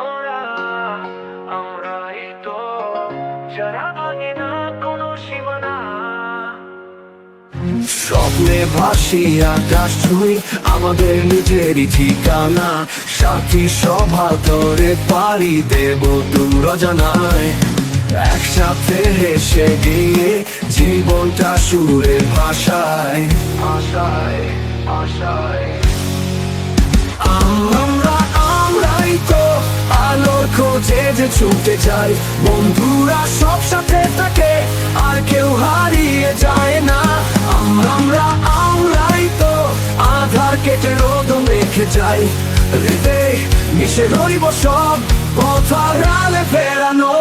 আমরা আমরাই তো যারা আগে না কোনো সীমানা স্বপ্নে ভাসি আকাশ ছুঁই আমাদের নিজেরই ঠিকানা। সাথী সভা ধরে পারি দেব দূর জানায়। একসাথে হেসে গিয়ে জীবনটা সুরের ভাষায়। আশায় আশায় আমরা ছুটে যায় বন্ধুরা সব সাথে থাকে, আর কেউ হারিয়ে যায় না। আমরা আমরা, আমরাই তো আধার কেটে রোদ মেখে যাই। হৃদয় মিশে রইব সব কথা রালে ফেরানো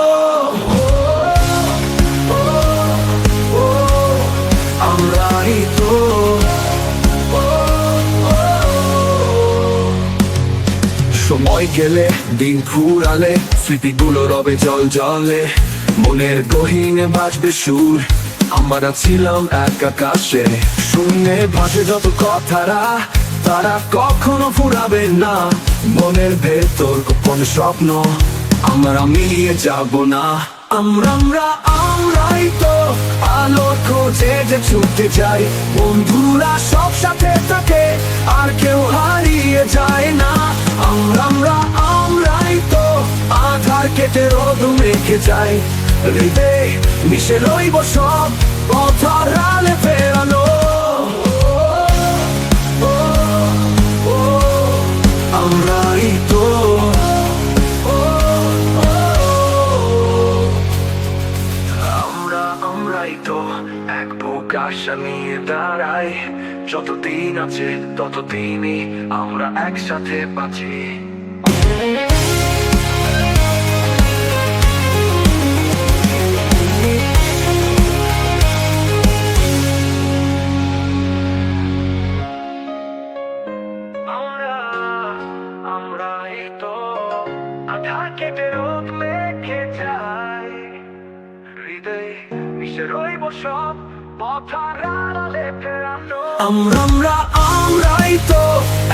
সময় গেলে দিন ফুরালে স্মৃতিগুলো রবে জল জলে মনের গহীনে বাজবে সুর আমরা ছিলাম এক আকাশে শূন্যে ভাসে যত কথারা তারা কখনো ফুরাবে না মনের ভেতর গোপন স্বপ্ন আমরা মিলিয়ে যাব না আমরা আমরা আমরাই তো আলো খোঁজে যে ছুটতে যাই বন্ধুরা সব সাথে থাকে আর কেউ হারিয়ে যায় না কেটে রোদ মেখে যাই। হৃদয় মিশে রইব সব কথা রালে ফেরানো ও, ও, আমরাই তো। আমরা আমরাই তো এক বুক আশা নিয়ে দাঁড়াই। যতদিন আছে ততদিনই আমরা একসাথে বাঁচি। কেটে রোদ যাই হৃদয় মিশে রইব সব আমরা আমরা, আমরাই তো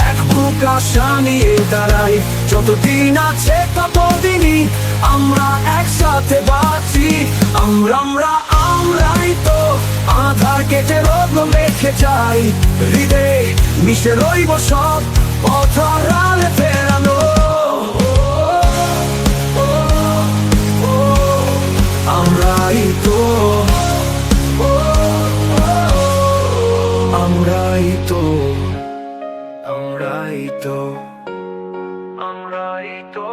এক বুক আশা নিয়ে দাঁড়াই। যতদিন আছে ততদিনই আমরা একসাথে বাঁচি। আমরা আমরা, আমরাই তো আধার কেটে রোগ মেখে যাই। হৃদয় মিশে রইব সব আমরাই তো